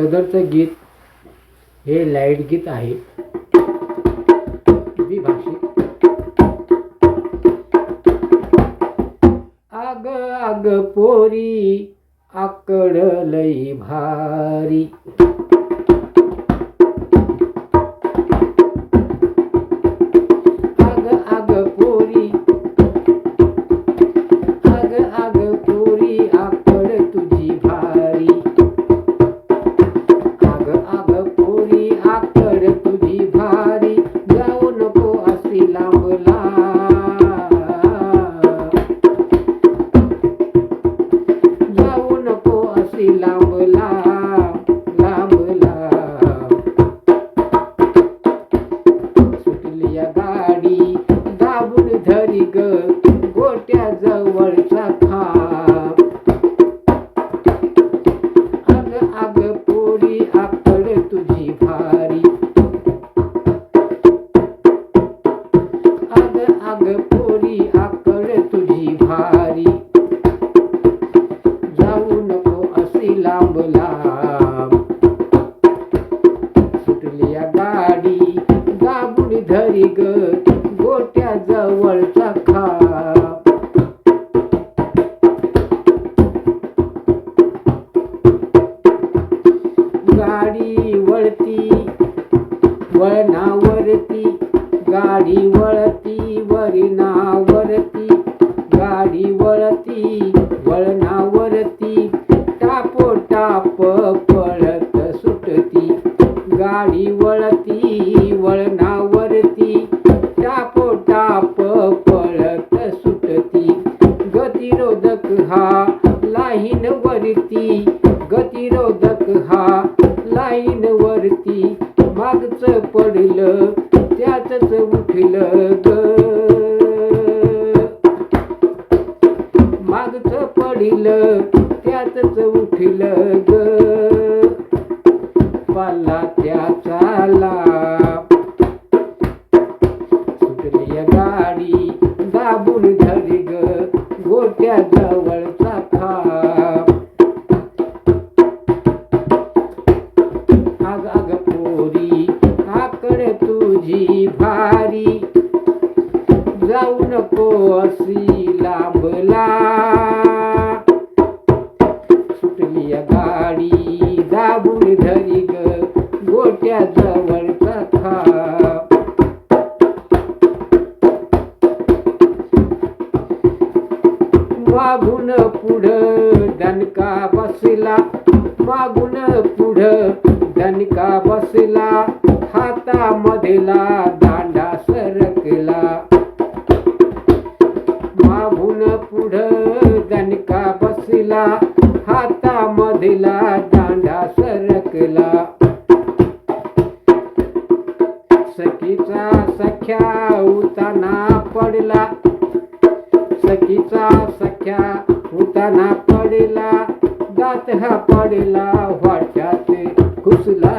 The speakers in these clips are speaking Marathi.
सदरचं गीत हे लाइट गीत आहे. द्विभाषिक. आग आग पोरी आकड लई भारी. ग गोट्या जवळचा खा गाडी वळती वळणावरती गाडी वळती वळणावरती गाडी वळती वळणावरती टापो टाप पळत सुटती. गाडी वळती वळणावर गतिरोधक हा लाईन वरती गतिरोधक हा लाईन वरती मागच पडलं त्यातच उठलं ग. मागच पडलं त्यातच उठलं ग. पाला त्याचा लाभ. सुटली गाडी जवळचा खाप आग आग पोरी काकड तुझी भारी. जाऊ नको अशी लांबला. सुटली गाडी दाबून धरी ग गोट्या जवळचा खा मागून पुढं दणका बसला मागून पुढं दणका बसला हातामध्ये दांडा सरकला. मागून पुढं दणका बसला हातामध्येला दांडा सरकला. सखीचा सख्या उताना पडला सखीचा सख्या उताना पडला गात हा पडला वाट्यात घुसला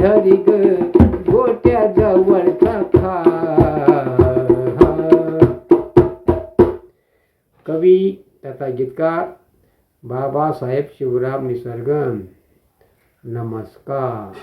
धरी ग गोट्या जवळचा कवी तथा गीतकार बाबासाहेब शिवराम निसर्गन. नमस्कार.